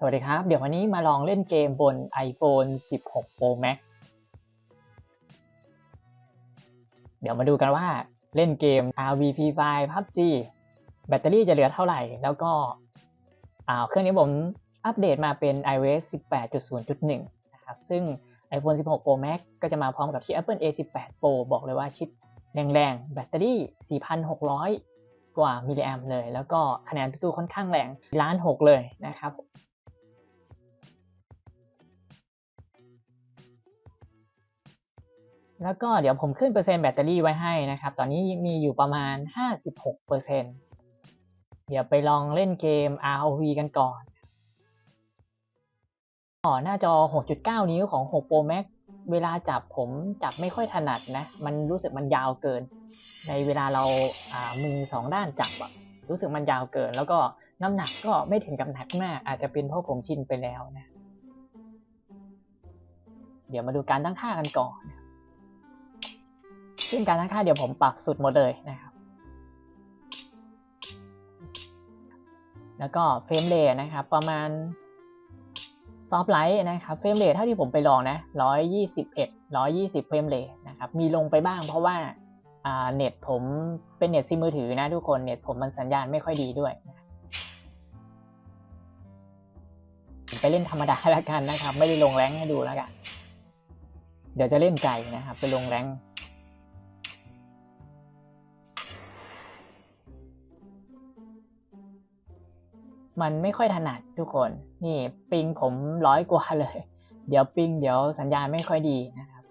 สวัสดีครับ เดี๋ยววันนี้มาลองเล่นเกมบน iPhone 16 Pro Max เดี๋ยวมาดูกันว่าเล่นเกม RV Free Fire PUBG แบตเตอรี่จะเหลือเท่าไหร่ แล้วก็เครื่องนี้ผมอัปเดตมาเป็น iOS 18.0.1 นะครับ ซึ่ง iPhone 16 Pro Max ก็จะมาพร้อมกับชิป Apple A18 Pro บอกเลยว่าชิปแรงๆ แบตเตอรี่ 4,600 กว่ามิลลิแอมเลย แล้วก็คะแนนตู้ค่อนข้างแรงล้านหกเลยนะครับ แล้วก็เดี๋ยวผมขึ้นเปอร์เซ็นต์แบตเตอรี่ไว้ให้นะครับ ตอนนี้มีอยู่ประมาณ 56เปอร์เซ็นต์เดี๋ยวไปลองเล่นเกม ROV กันก่อนอ๋อหน้าจอ 6.9 นิ้วของ 6 Pro Max เวลาจับผมจับไม่ค่อยถนัดนะ มันรู้สึกมันยาวเกิน ในเวลาเราามือสองด้านจับอะรู้สึกมันยาวเกิน แล้วก็น้ำหนักก็ไม่ถึงกับหนักมาก อาจจะเป็นเพราะผมชินไปแล้วนะ เดี๋ยวมาดูการตั้งค่ากันก่อน ซึ่งการตั้งค่าเดี๋ยวผมปรับสุดหมดเลยนะครับ แล้วก็เฟรมเรทนะครับ ประมาณซอฟไลท์นะครับเฟรมเรทเท่าที่ผมไปลองนะ 121 120 เฟรมเรทนะครับ มีลงไปบ้างเพราะว่าเน็ตผมเป็นเน็ตซิมมือถือนะทุกคนเน็ตผมมันสัญญาณไม่ค่อยดีด้วย ไปเล่นธรรมดาแล้วกันนะครับ ไม่ได้ลงแรงให้ดูแล้วกัน เดี๋ยวจะเล่นไก่นะครับ ไปลงแรง มันไม่ค่อยถนัดทุกคน นี่ปิงผมร้อยกว่าเลย เดี๋ยวปิงเดี๋ยวสัญญาณไม่ค่อยดีนะครับ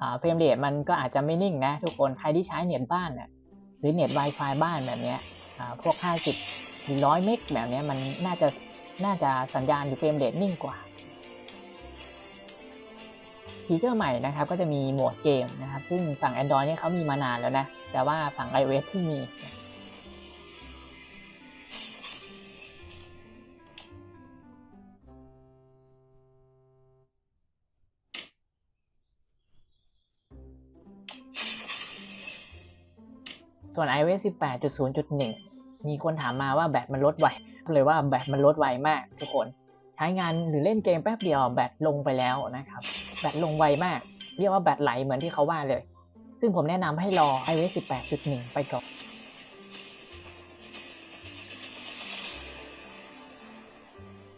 อ่าเฟรมเรทมันก็อาจจะไม่นิ่งนะทุกคนใครที่ใช้เน็ตบ้านน่ะหรือเน็ต Wi-Fi บ้านแบบเนี้ยอ่าพวก 50หรือ100 เมกแบบเนี้ยมันน่าจะน่าจะสัญญาณหรือเฟรมเรทนิ่งกว่าฟีเจอร์ใหม่นะครับก็จะมีโหมดเกมนะครับ ซึ่งฝั่ง Android เนี่ยเขามีมานานแล้วนะ แต่ว่าฝั่ง iOS เพิ่งมี ส่วน iOS 18.0.1 มีคนถามมาว่าแบตมันลดไวเลยว่าแบตมันลดไวมากทุกคน ใช้งานหรือเล่นเกมแป๊บเดียวแบตลงไปแล้วนะครับ แบตลงไวมาก เรียกว่าแบตไหลเหมือนที่เขาว่าเลย ซึ่งผมแนะนำให้รอ iOS 18.1 ไปก่อน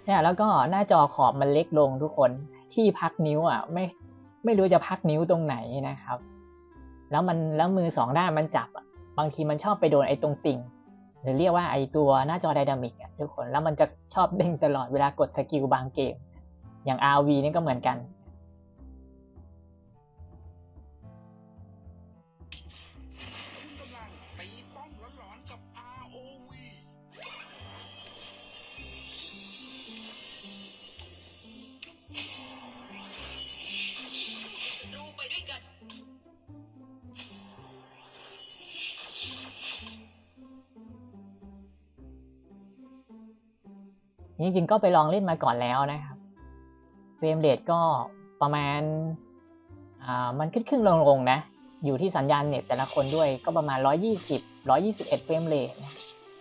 เนี่ยแล้วก็หน้าจอขอบมันเล็กลงทุกคนที่พักนิ้วอะไม่ไม่รู้จะพักนิ้วตรงไหนนะครับ แล้วมันแล้วมือสองด้านมันจับอะ บางทีมันชอบไปโดนไอ้ตรงติ่ง หรือเรียกว่าไอ้ตัวหน้าจอไดนามิกอะทุกคนแล้วมันจะชอบเด้งตลอดเวลากดสกิลบางเกม อย่าง RV นี่ก็เหมือนกัน จริงๆก็ไปลองเล่นมาก่อนแล้วนะครับเฟรมเรทก็ประมาณอ่ามันขึ้นขึ้นลงลงนะ อยู่ที่สัญญาณเน็ตแต่ละคนด้วยก็ประมาณ 120 121เฟรมเรท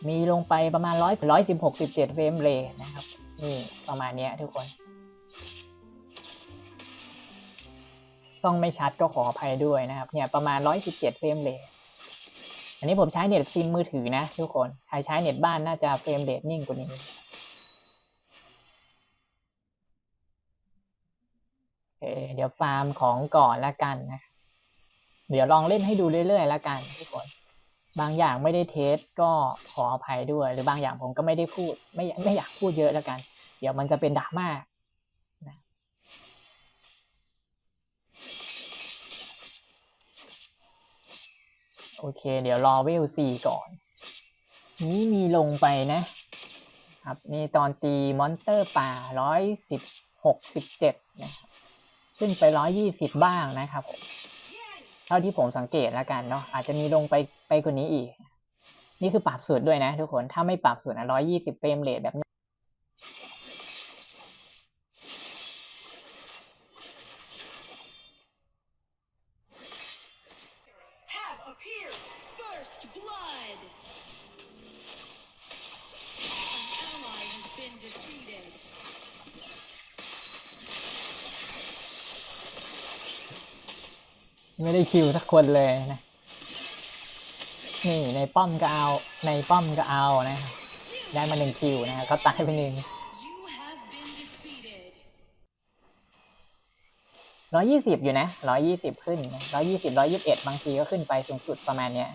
มีลงไปประมาณ 100 116 17เฟรมเรทนะครับนี่ประมาณนี้ทุกคนต้องไม่ชัดก็ขออภัยด้วยนะครับเนี่ยประมาณ 117 เฟรมเรทอันนี้ผมใช้เน็ตซิมมือถือนะทุกคน ใครใช้เน็ตบ้านน่าจะเฟรมเรทนิ่งกว่านี้ โอ เคเดี๋ยวฟาร์มของก่อนละกันนะ เดี๋ยวลองเล่นให้ดูเรื่อยๆละกันทุกคน บางอย่างไม่ได้เทสก็ขออภัยด้วย หรือบางอย่างผมก็ไม่ได้พูด ไม่ไม่อยากพูดเยอะละกัน เดี๋ยวมันจะเป็นดราม่านะโอเค เดี๋ยวรอเวลซีก่อน นี้มีลงไปนะ ครับ นี่ตอนตีมอนเตอร์ป่าร้อยสิบหกสิบเจ็ดนะครับ ขึ้นไปร้อยยี่สิบบ้างนะครับเท่าที่ผมสังเกตแล้วกันเนาะอาจจะมีลงไปไปกว่านี้อีก นี่คือปรับสูตรด้วยนะทุกคนถ้าไม่ปรับสูตรนะร้อยยี่สิบเฟรมเรทแบบนี้ ไม่ได้คิวสักคนเลยนะ นี่ในป้อมก็เอา ในป้อมก็เอานะ ได้มาหนึ่งคิวนะเขาตายไปหนึ่งร้อยี่สิบอยู่นะร้อยี่สิบขึ้นร้อยี่สิบร้อยี่สิบเอ็ดบางทีก็ขึ้นไปสูงสุดประมาณเนี้ย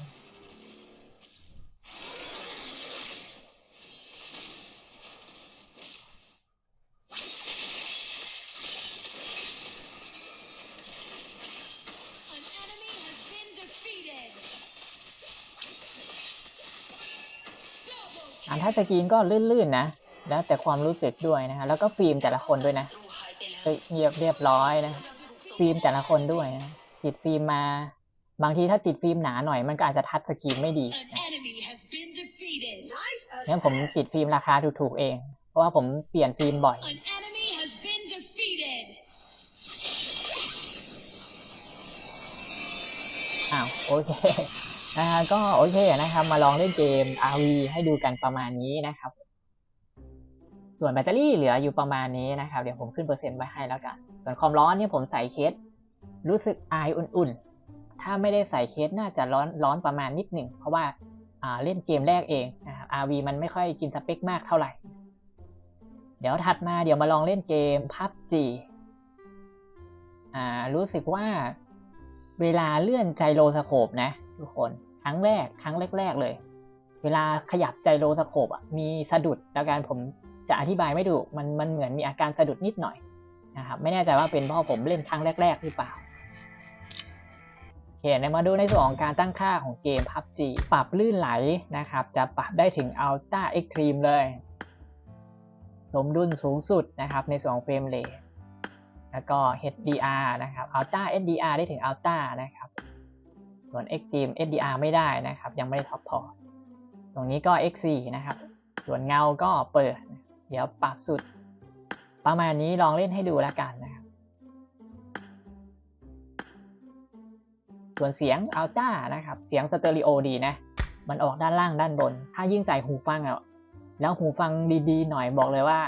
นถ้าสกรีนก็ลื่นๆนะแล้วแต่ความรู้สึกด้วยนะฮะแล้วก็ฟิล์มแต่ละคนด้วยนะศัตรูหายไปแล้วเฮ้ยเงียบเรียบร้อยนะฟิล์มแต่ละคนด้วยนะติดฟิล์มมา บางทีถ้าติดฟิล์มหนาหน่อยมันก็อาจจะทัดสกรีนไม่ดีนะงั้นผมติดฟิล์มราคาถูกๆเอง เพราะว่าผมเปลี่ยนฟิล์มบ่อยอ้าวโอเค นะฮะก็โอเคนะครับ มาลองเล่นเกม RV ให้ดูกันประมาณนี้นะครับ ส่วนแบตเตอรี่เหลืออยู่ประมาณนี้นะครับ เดี๋ยวผมขึ้นเปอร์เซ็นต์ไว้ให้แล้วกัน ส่วนความร้อนเนี่ยผมใส่เคส รู้สึกอายอุ่นๆ ถ้าไม่ได้ใส่เคสน่าจะร้อนร้อนประมาณนิดหนึ่ง เพราะว่าเล่นเกมแรกเองนะครับ RV มันไม่ค่อยกินสเปคมากเท่าไหร่ เดี๋ยวถัดมาเดี๋ยวมาลองเล่นเกม PUBG อ่ารู้สึกว่าเวลาเลื่อนไจโรสโคปนะ ทุกคน รั้งแรกครั้งแรก ๆ เลย เวลาขยับไจโรสโคปอะมีสะดุดแล้วกันผมจะอธิบายไม่ถูกมันมันเหมือนมีอาการสะดุดนิดหน่อยนะครับไม่แน่ใจว่าเป็นเพราะผมเล่นครั้งแรก ๆ หรือเปล่าโอเคเดี๋ยวมาดูในส่วนของการตั้งค่าของเกม PUBG ปรับลื่นไหลนะครับ จะปรับได้ถึง Ultra Extreme เลย สมดุลสูงสุดนะครับในส่วนของเฟรมเรทแล้วก็ HDR นะครับ Ultra HDR ได้ถึง Ultra นะครับ วน Extreme HDR ไม่ได้นะครับ ยังไม่ได้ท็อปพอร์ตตรงนี้ก็ X4 นะครับ ส่วนเงาก็เปิด เดี๋ยวปรับสุด ประมาณนี้ลองเล่นให้ดูแล้วกันนะครับ ส่วนเสียง Ultra นะครับ เสียงสเตอริโอดีนะ มันออกด้านล่างด้านบน ถ้ายิ่งใส่หูฟังอะแล้วหูฟังดีๆ หน่อยบอกเลยว่า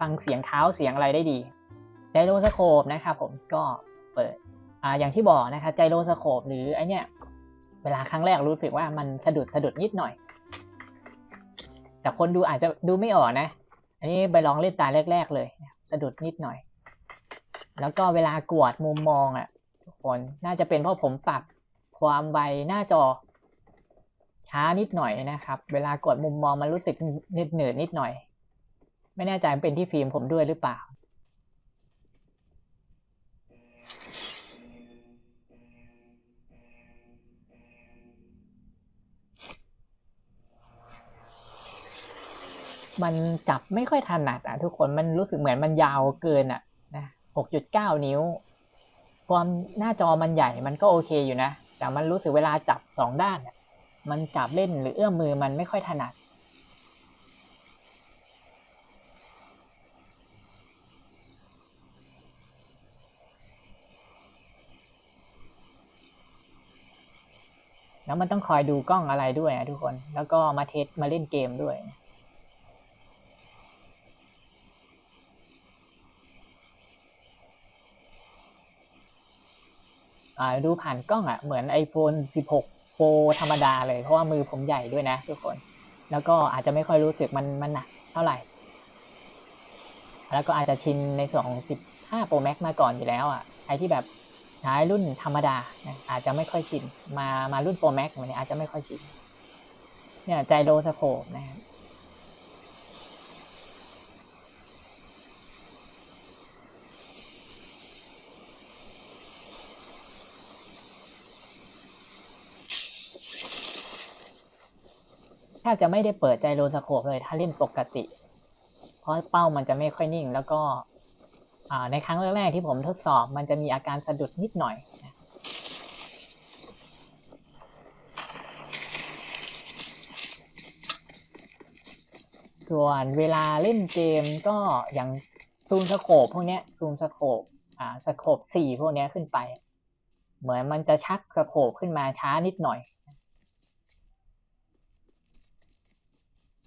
ฟังเสียงเท้าเสียงอะไรได้ดีไจโรสโคปนะครับผมก็เปิดอ่าอย่างที่บอกนะครับไจโรสโคปหรือไอเนี้ย เวลาครั้งแรกรู้สึกว่ามันสะดุดสะดุดนิดหน่อย แต่คนดูอาจจะดูไม่ออกนะ อันนี้ไปลองเล่นตาแรก ๆ เลย สะดุดนิดหน่อย แล้วก็เวลากวดมุมมองอะทุกคนน่าจะเป็นเพราะผมปรับความไวหน้าจอ ช้านิดหน่อยนะครับ เวลากดมุมมองมันรู้สึกหนืดหนืดนิดหน่อย ไม่แน่ใจเป็นที่ฟิล์มผมด้วยหรือเปล่า มันจับไม่ค่อยถนัดอะทุกคนมันรู้สึกเหมือนมันยาวเกินอะนะ6.9นิ้ว ความหน้าจอมันใหญ่มันก็โอเคอยู่นะ แต่มันรู้สึกเวลาจับสองด้าน มันจับเล่นหรือเอื้อมมือมันไม่ค่อยถนัดแล้วมันต้องคอยดูกล้องอะไรด้วยนะทุกคน แล้วก็มาเทสมาเล่นเกมด้วย ดูผ่านกล้องอะเหมือน iPhone 16 Pro ธรรมดาเลย เพราะว่ามือผมใหญ่ด้วยนะทุกคน แล้วก็อาจจะไม่ค่อยรู้สึกมันมันหนักเท่าไหร่ แล้วก็อาจจะชินในส่วนของ 15 Pro Max มาก่อนอยู่แล้วอะใครที่แบบใช้รุ่นธรรมดานะอาจจะไม่ค่อยชิน มามารุ่น Pro Max เนี่ยอาจจะไม่ค่อยชินเนี่ยไจโรสโคปนะครับ แทบจะไม่ได้เปิดไจโรสโคปเลยถ้าเล่นปกติ เพราะเป้ามันจะไม่ค่อยนิ่ง แล้วก็ในครั้งแรกๆที่ผมทดสอบมันจะมีอาการสะดุดนิดหน่อยส่วนเวลาเล่นเกมก็อย่างซูมสโคปพวกนี้ซูมสโคปอ่าสโคปสี่พวกนี้ขึ้นไป เหมือนมันจะชักสโคปขึ้นมาช้านิดหน่อย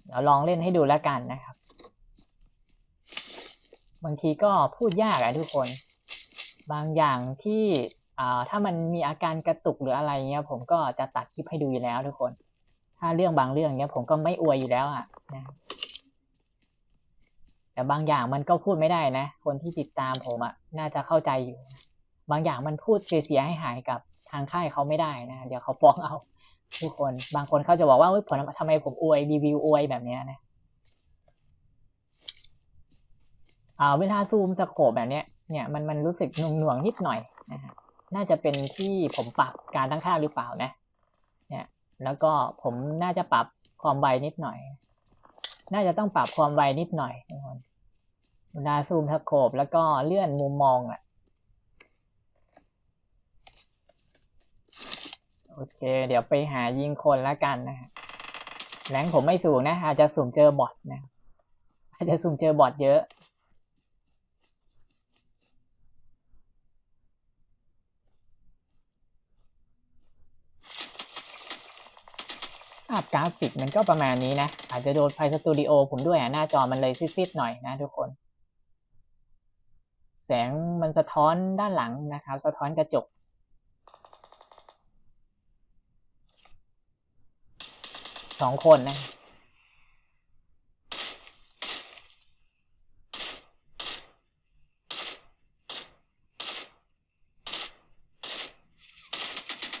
เดี๋ยวลองเล่นให้ดูแล้วกันนะครับ บางทีก็พูดยากอะทุกคน บางอย่างที่ถ้ามันมีอาการกระตุกหรืออะไรเงี้ย ผมก็จะตัดคลิปให้ดูอยู่แล้วทุกคน ถ้าเรื่องบางเรื่องเนี้ยผมก็ไม่อวยอยู่แล้วอะนะแต่บางอย่างมันก็พูดไม่ได้นะ คนที่ติดตามผมอะน่าจะเข้าใจอยู่ บางอย่างมันพูดเสียให้หายกับทางค่ายเขาไม่ได้นะ เดี๋ยวเขาฟ้องเอา ทุกคน บางคนเขาจะบอกว่าเฮ้ยผมทำไมผมอวยรีวิวอวยแบบเนี้ยนะอ่าเวลาซูมสโคปแบบเนี้ยเนี่ยมันมันรู้สึกหน่วงหน่วงๆนิดหน่อยนะฮะน่าจะเป็นที่ผมปรับการตั้งค่าหรือเปล่านะ เนี่ย แล้วก็ผมน่าจะปรับความไวนิดหน่อย น่าจะต้องปรับความไวนิดหน่อยทุกคนเวลาซูมสโคปแล้วก็เลื่อนมุมมองอะ โอเค เดี๋ยวไปหายิงคนแล้วกันนะฮะแรงผมไม่สูงนะ อาจจะสุ่มเจอบอทนะ อาจจะสุ่มเจอบอทเยอะ ภาพกราฟิกมันก็ประมาณนี้นะ อาจจะโดนไฟสตูดิโอผมด้วยอะหน้าจอมันเลยซิดๆหน่อยนะทุกคน แสงมันสะท้อนด้านหลังนะครับ สะท้อนกระจก สองคนนะ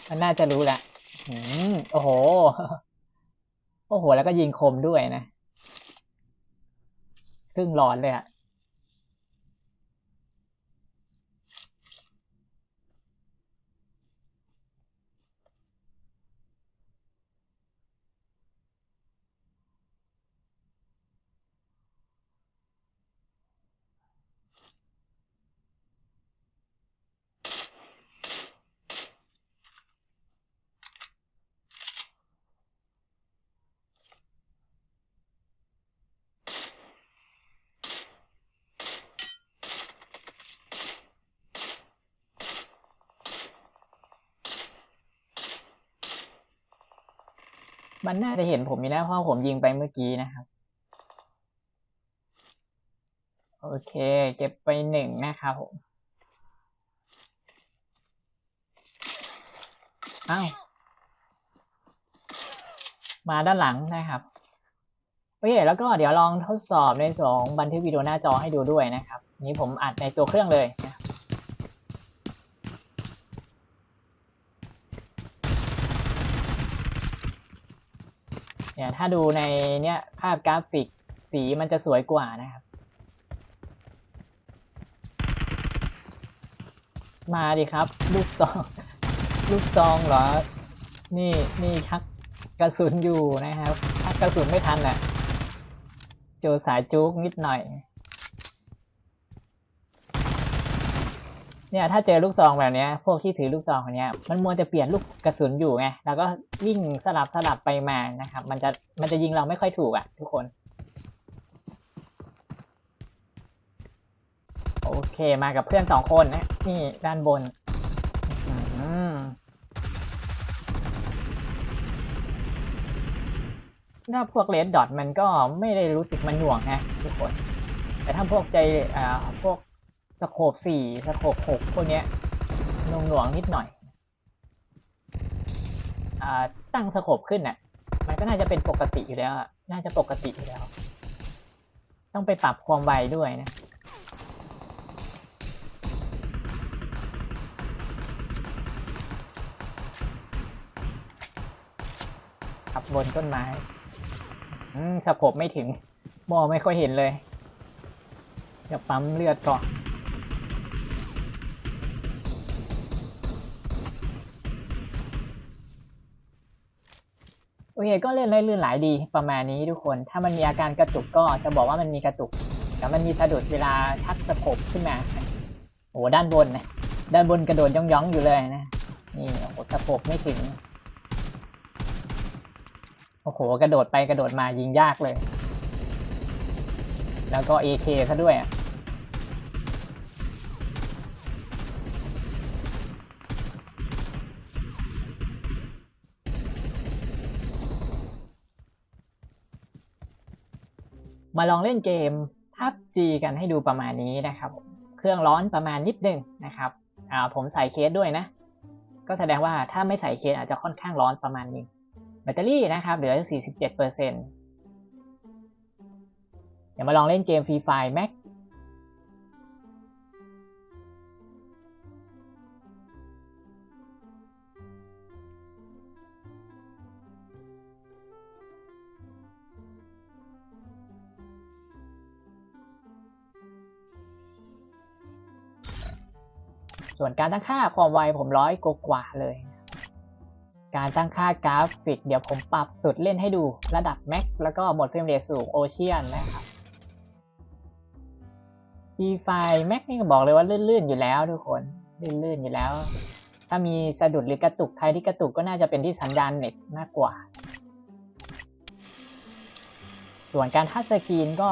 มันน่าจะรู้แหละอืมโอ้โห โอ้โห แล้วก็ยิงคมด้วยนะ ครึ่งหลอนเลยอะ มันน่าจะเห็นผมอยู่แล้วเพราะผมยิงไปเมื่อกี้นะครับ โอเค เก็บไปหนึ่งนะครับผม อ้าว มาด้านหลังนะครับ โอเค แล้วก็เดี๋ยวลองทดสอบในส่วนของบันทึกวิดีโอหน้าจอให้ดูด้วยนะครับ นี้ผมอัดในตัวเครื่องเลยนะครับ เนี่ยถ้าดูในเนี่ยภาพกราฟิกสีมันจะสวยกว่านะครับ มาดิครับ ลูกซอง ลูกซองเหรอ นี่นี่ชักกระสุนอยู่นะครับชักกระสุนไม่ทันอะ เจอสายจุกนิดหน่อย เนี่ยถ้าเจอลูกซองแบบนี้พวกที่ถือลูกซองคนเนี้ยมันมัวจะเปลี่ยนลูกกระสุนอยู่ไงแล้วก็วิ่งสลับสลับไปมานะครับ มันจะมันจะยิงเราไม่ค่อยถูกอะ ทุกคน โอเคมากับเพื่อนสองคนนะนี่ด้านบนถ้าพวกเลดดอทมันก็ไม่ได้รู้สึกมันหน่วงนะทุกคน แต่ถ้าพวกใจอ่าพวก สโคบสี่สโคบหกพวกเนี้ยหน่วงหน่วงนิดหน่อยอ่าตั้งสโคบขึ้นน่ะ มันก็น่าจะเป็นปกติอยู่แล้วน่าจะปกติอยู่แล้ว ต้องไปปรับความไวด้วยนะขับบนต้นไม้อืมสะโพบไม่ถึงมองไม่ค่อยเห็นเลยเดี๋ยวปั๊มเลือดก่อน โอเคก็เล่นได้ลื่นไหลดีประมาณนี้ทุกคน ถ้ามันมีอาการกระตุกก็จะบอกว่ามันมีกระตุก แต่มันมีสะดุดเวลาชักสะโพบขึ้นมาโอ้ด้านบนนะด้านบนกระโดดย่องๆอยู่เลยนะนี่โอ้โหสะโพบไม่ถึงโอ้โหกระโดดไปกระโดดมายิงยากเลย แล้วก็ AK ซะด้วยอะ มาลองเล่นเกมทับจีกันให้ดูประมาณนี้นะครับ เครื่องร้อนประมาณนิดนึงนะครับอ่าผมใส่เคสด้วยนะ ก็แสดงว่าถ้าไม่ใส่เคสอาจจะค่อนข้างร้อนประมาณนึงแบตเตอรี่นะครับเหลือ 47%เดี๋ยวมาลองเล่นเกมฟรีไฟแม็ก ส่วนการตั้งค่าความไวผมร้อยกว่าเลย การตั้งค่ากราฟิก เดี๋ยวผมปรับสุดเล่นให้ดูระดับแม็กแล้วก็โหมดเฟรมเรทสูงโอเชียนนะครับ e ไฟแม็กนี่ก็บอกเลยว่าลื่นๆอยู่แล้วทุกคนลื่นๆอยู่แล้ว ถ้ามีสะดุดหรือกระตุกใครที่กระตุกก็น่าจะเป็นที่สัญญาณเน็ตมากกว่า ส่วนการทัชสกรีนก็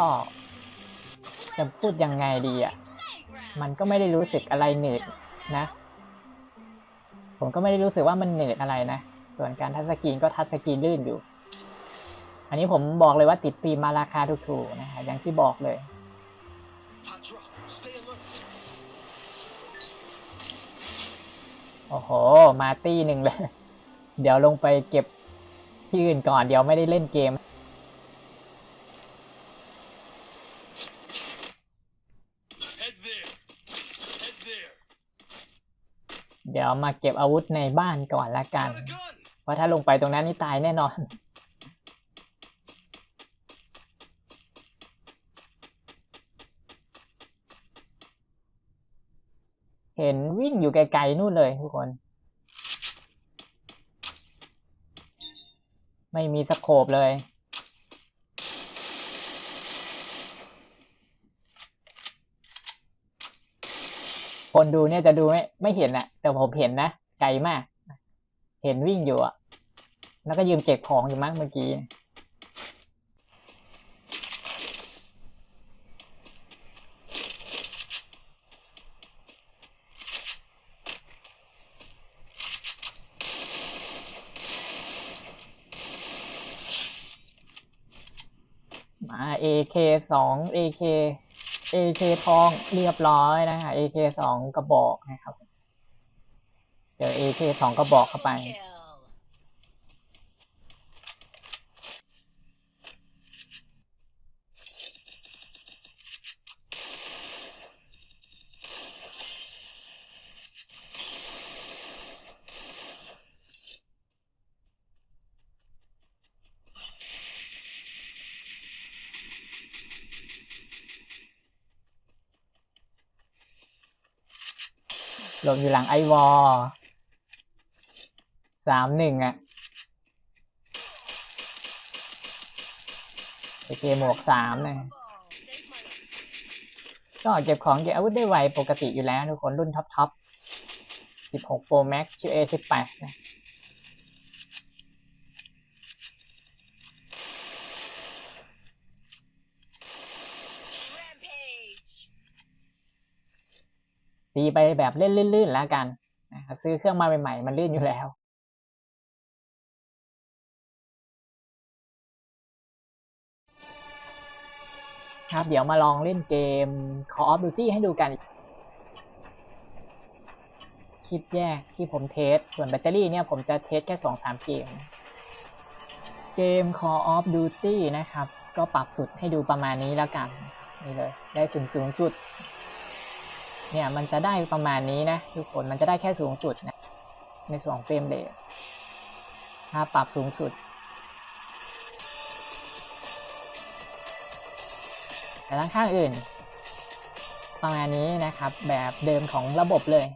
จะพูดยังไงดีอะ มันก็ไม่ได้รู้สึกอะไรหนืด นะ ผมก็ไม่ได้รู้สึกว่ามันเหนืดอะไรนะ ส่วนการทัชสกรีนก็ทัชสกรีนลื่นอยู่ อันนี้ผมบอกเลยว่าติดฟิล์มมาราคาถูกๆนะฮะอย่างที่บอกเลยโอ้โห มาตี้หนึ่งเลย เดี๋ยวลงไปเก็บที่อื่นก่อน เดี๋ยวไม่ได้เล่นเกม เดี๋ยวมาเก็บอาวุธในบ้านก่อนละกัน เพราะถ้าลงไปตรงนั้นนี่ตายแน่นอน เห็นวิ่งอยู่ไกลๆนู่นเลยทุกคน ไม่มีสโคปเลย คนดูเนี่ยจะดูไม่ไม่เห็นนะแต่ผมเห็นนะไกลมาก เห็นวิ่งอยู่อะแล้วก็ยืมเก็บของอยู่มั้งเมื่อกี้มา AK สอง AK AK ทองเรียบร้อยนะคะ AK สองกระบอกนะครับเจอ AK สองกระบอกเข้าไป Okay. หลบอยู่หลังไอวอลสามหนึ่งอะโอเคหมวกสามนะก็เก็บของเก็บอาวุธได้ไวปกติอยู่แล้วทุกคนรุ่นท็อปท็อป16 Pro Max ชื่อ A18 นะ ตีไปแบบเล่นลื่นๆแล้วกันนะครับซื้อเครื่องมาใหม่ๆมันลื่นอยู่แล้วครับเดี๋ยวมาลองเล่นเกม Call of Duty ให้ดูกัน คลิปแยกที่ผมเทส ส่วนแบตเตอรี่เนี่ยผมจะเทสแค่2-3 เกม เกม Call of Duty นะครับ ก็ปรับสุดให้ดูประมาณนี้แล้วกัน นี่เลย ได้สูงสูงจุด เนี่ยมันจะได้ประมาณนี้นะทุกคนมันจะได้แค่สูงสุดนะในส่วนของเฟรมเรทถ้าปรับสูงสุด แต่ด้านข้างอื่น ประมาณนี้นะครับ แบบเดิมของระบบเลย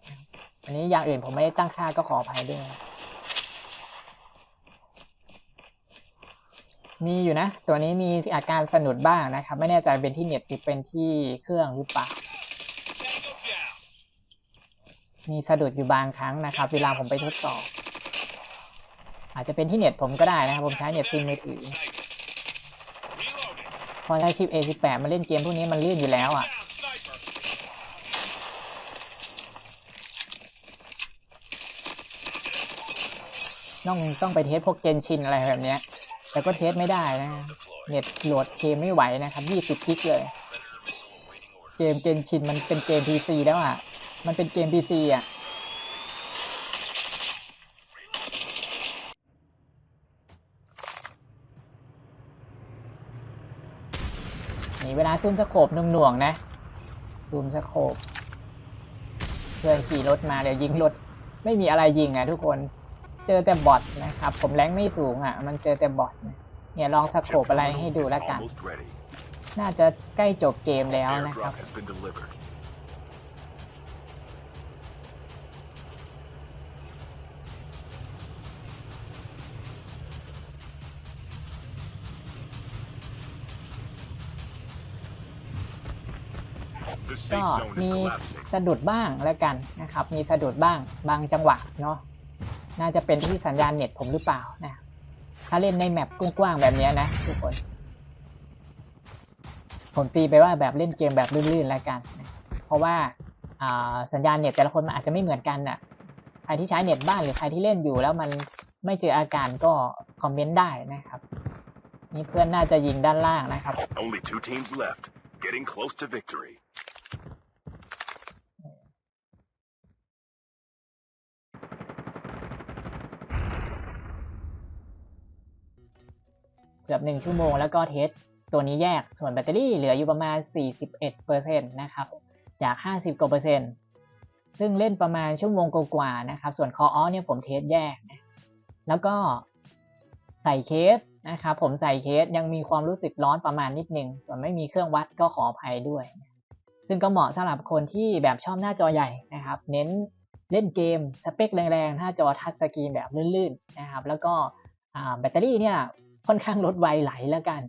อันนี้อย่างอื่นผมไม่ได้ตั้งค่าก็ขออภัยด้วยมีอยู่นะ ตัวนี้มีอาการสะดุดบ้างนะครับ ไม่แน่ใจเป็นที่เน็ตหรือเป็นที่เครื่องหรือเปล่า มีสะดุดอยู่บางครั้งนะครับ เวลาผมไปทดสอบ อาจจะเป็นที่เน็ตผมก็ได้นะครับ ผมใช้เน็ตซิมมือถือ พอใช้ชิป A18 มาเล่นเกมพวกนี้มันลื่นอยู่แล้วอะต้องต้องไปเทสพวกเกนชินอะไรแบบเนี้ยแต่ก็เทสไม่ได้นะ เน็ตโหลดเกมไม่ไหวนะครับ 20 กิกเลย เกมเกนชินมันเป็นเกม PC แล้วอะ มันเป็นเกมพีซีอะ นี่เวลาซุ่มสะโขบหน่วงๆนะ ซุ่มสะโขบเพื่อนขี่รถมาเดี๋ยวยิงรถ ไม่มีอะไรยิงอะทุกคน เจอแต่บอทนะครับ ผมแรงไม่สูงอะ มันเจอแต่บอทเนี่ยลองสะโขบอะไรให้ดูแล้วกัน น่าจะใกล้จบเกมแล้วนะครับ ก็ The safe zone มี is collapsing. สะดุดบ้างแล้วกันนะครับ มีสะดุดบ้างบางจังหวะเนาะน่าจะเป็นที่สัญญาณเน็ตผมหรือเปล่านะถ้าเล่นในแมปกว้างๆแบบเนี้ยนะทุกคน ผมตีไปว่าแบบเล่นเกมแบบลื่นๆแล้วกันนะเพราะว่าอ่าสัญญาณเน็ตแต่ละคนมันอาจจะไม่เหมือนกันน่ะใครที่ใช้เน็ตบ้านหรือใครที่เล่นอยู่แล้วมันไม่เจออาการก็คอมเมนต์ได้นะครับนี่เพื่อนน่าจะยิงด้านล่างนะครับ เกือบหนึ่งชั่วโมง แล้วก็เทสตัวนี้แยกส่วนแบตเตอรี่เหลืออยู่ประมาณ 41%นะครับจาก 50 กว่าเปอร์เซ็นต์ซึ่งเล่นประมาณชั่วโมงกว่าๆนะครับ ส่วนคอออเนี่ยผมเทสแยกนะแล้วก็ใส่เคสนะครับผมใส่เคสยังมีความรู้สึกร้อนประมาณนิดนึง ส่วนไม่มีเครื่องวัดก็ขออภัยด้วย ซึ่งก็เหมาะสำหรับคนที่แบบชอบหน้าจอใหญ่นะครับ เน้นเล่นเกมสเปคแรงๆ หน้าจอทัชสกรีนแบบลื่นๆนะครับ แล้วก็แบตเตอรี่เนี่ย ค่อนข้างลดไวไหลแล้วกัน